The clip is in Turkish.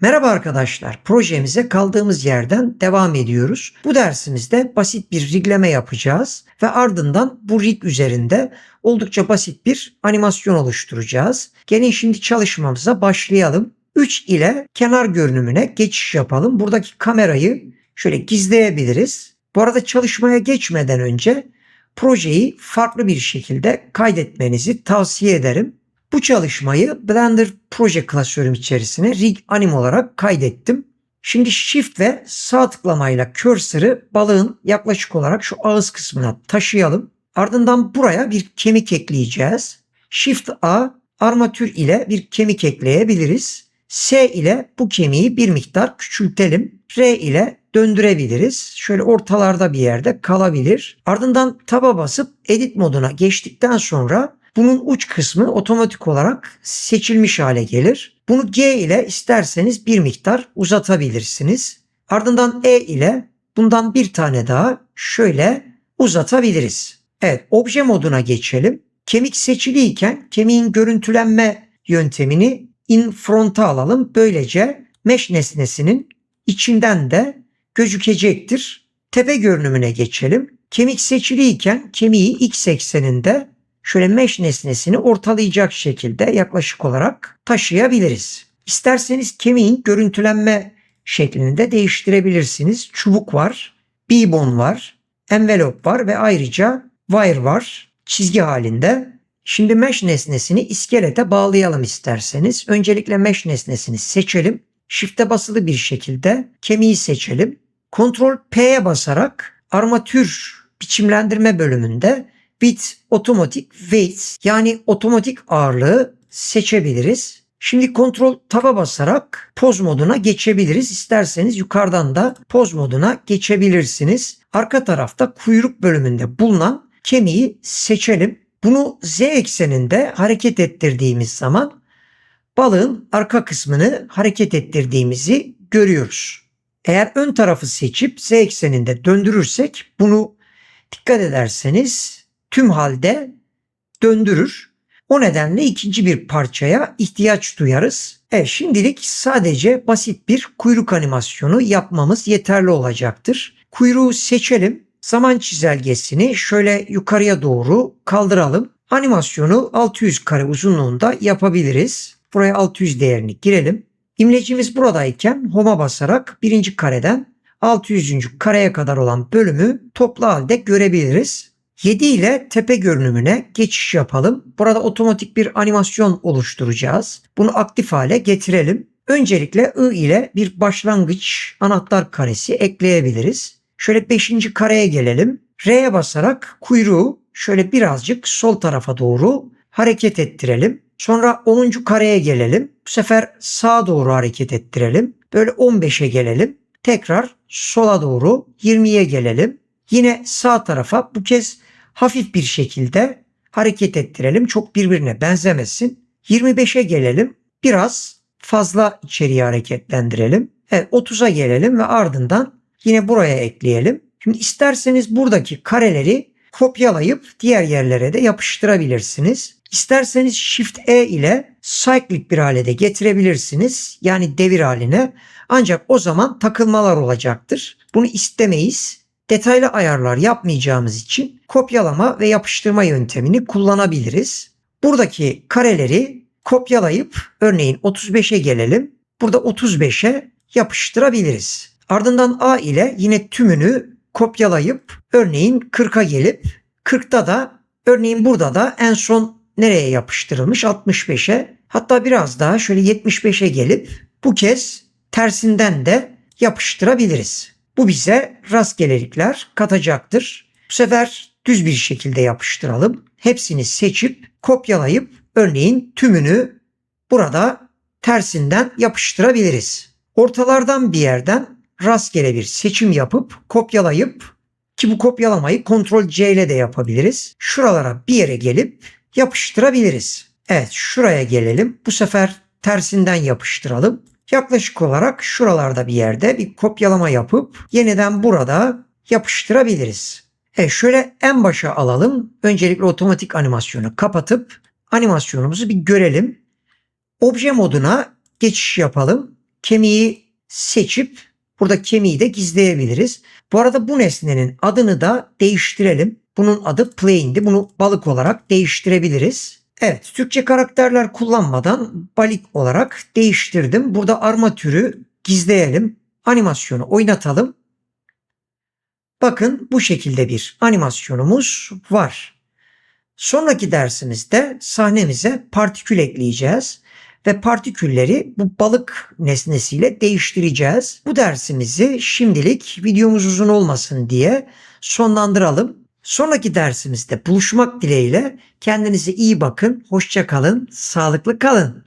Merhaba arkadaşlar. Projemize kaldığımız yerden devam ediyoruz. Bu dersimizde basit bir rigleme yapacağız ve ardından bu rig üzerinde oldukça basit bir animasyon oluşturacağız. Gelin şimdi çalışmamıza başlayalım. 3 ile kenar görünümüne geçiş yapalım. Buradaki kamerayı şöyle gizleyebiliriz. Bu arada çalışmaya geçmeden önce projeyi farklı bir şekilde kaydetmenizi tavsiye ederim. Bu çalışmayı Blender proje klasörüm içerisine rig anim olarak kaydettim. Şimdi shift ve sağ tıklamayla cursor'ı balığın yaklaşık olarak şu ağız kısmına taşıyalım. Ardından buraya bir kemik ekleyeceğiz. Shift A armatür ile bir kemik ekleyebiliriz. S ile bu kemiği bir miktar küçültelim. R ile döndürebiliriz. Şöyle ortalarda bir yerde kalabilir. Ardından taba basıp edit moduna geçtikten sonra bunun uç kısmı otomatik olarak seçilmiş hale gelir. Bunu G ile isterseniz bir miktar uzatabilirsiniz. Ardından E ile bundan bir tane daha şöyle uzatabiliriz. Evet obje moduna geçelim. Kemik seçiliyken kemiğin görüntülenme yöntemini in front'a alalım. Böylece mesh nesnesinin içinden de gözükecektir. Tepe görünümüne geçelim. Kemik seçiliyken kemiği x ekseninde şöyle mesh nesnesini ortalayacak şekilde yaklaşık olarak taşıyabiliriz. İsterseniz kemiğin görüntülenme şeklini de değiştirebilirsiniz. Çubuk var, B-bone var, envelope var ve ayrıca wire var çizgi halinde. Şimdi mesh nesnesini iskelete bağlayalım isterseniz. Öncelikle mesh nesnesini seçelim. Shift'e basılı bir şekilde kemiği seçelim. Ctrl P'ye basarak armatür biçimlendirme bölümünde with automatic weights yani otomatik ağırlığı seçebiliriz. Şimdi kontrol taba basarak poz moduna geçebiliriz. İsterseniz yukarıdan da poz moduna geçebilirsiniz. Arka tarafta kuyruk bölümünde bulunan kemiği seçelim. Bunu z ekseninde hareket ettirdiğimiz zaman balığın arka kısmını hareket ettirdiğimizi görüyoruz. Eğer ön tarafı seçip z ekseninde döndürürsek bunu dikkat ederseniz tüm halde döndürür. O nedenle ikinci bir parçaya ihtiyaç duyarız. Evet şimdilik sadece basit bir kuyruk animasyonu yapmamız yeterli olacaktır. Kuyruğu seçelim. Zaman çizelgesini şöyle yukarıya doğru kaldıralım. Animasyonu 600 kare uzunluğunda yapabiliriz. Buraya 600 değerini girelim. İmlecimiz buradayken home'a basarak birinci kareden 600. kareye kadar olan bölümü toplu halde görebiliriz. 7 ile tepe görünümüne geçiş yapalım. Burada otomatik bir animasyon oluşturacağız. Bunu aktif hale getirelim. Öncelikle I ile bir başlangıç anahtar karesi ekleyebiliriz. Şöyle 5. kareye gelelim. R'ye basarak kuyruğu şöyle birazcık sol tarafa doğru hareket ettirelim. Sonra 10. kareye gelelim. Bu sefer sağa doğru hareket ettirelim. Böyle 15'e gelelim. Tekrar sola doğru 20'ye gelelim. Yine sağ tarafa bu kez hafif bir şekilde hareket ettirelim. Çok birbirine benzemesin. 25'e gelelim. Biraz fazla içeriye hareketlendirelim. Evet 30'a gelelim ve ardından yine buraya ekleyelim. Şimdi isterseniz buradaki kareleri kopyalayıp diğer yerlere de yapıştırabilirsiniz. İsterseniz Shift E ile cyclic bir hale de getirebilirsiniz. Yani devir haline. Ancak o zaman takılmalar olacaktır. Bunu istemeyiz. Detaylı ayarlar yapmayacağımız için kopyalama ve yapıştırma yöntemini kullanabiliriz. Buradaki kareleri kopyalayıp örneğin 35'e gelelim. Burada 35'e yapıştırabiliriz. Ardından A ile yine tümünü kopyalayıp örneğin 40'a gelip 40'ta da örneğin burada da en son nereye yapıştırılmış 65'e hatta biraz daha şöyle 75'e gelip bu kez tersinden de yapıştırabiliriz. Bu bize rastgelelikler katacaktır. Bu sefer düz bir şekilde yapıştıralım. Hepsini seçip kopyalayıp örneğin tümünü burada tersinden yapıştırabiliriz. Ortalardan bir yerden rastgele bir seçim yapıp kopyalayıp ki bu kopyalamayı Ctrl C ile de yapabiliriz. Şuralara bir yere gelip yapıştırabiliriz. Evet şuraya gelelim. Bu sefer tersinden yapıştıralım. Yaklaşık olarak şuralarda bir yerde bir kopyalama yapıp yeniden burada yapıştırabiliriz. Evet şöyle en başa alalım. Öncelikle otomatik animasyonu kapatıp animasyonumuzu bir görelim. Obje moduna geçiş yapalım. kemiği seçip burada kemiği de gizleyebiliriz. Bu arada bu nesnenin adını da değiştirelim. Bunun adı plane'di. Bunu balık olarak değiştirebiliriz. Evet, Türkçe karakterler kullanmadan balık olarak değiştirdim. Burada armatürü gizleyelim. Animasyonu oynatalım. Bakın bu şekilde bir animasyonumuz var. Sonraki dersimizde sahnemize partikül ekleyeceğiz ve partikülleri bu balık nesnesiyle değiştireceğiz. Bu dersimizi şimdilik videomuz uzun olmasın diye sonlandıralım. Sonraki dersimizde buluşmak dileğiyle kendinize iyi bakın, hoşça kalın, sağlıklı kalın.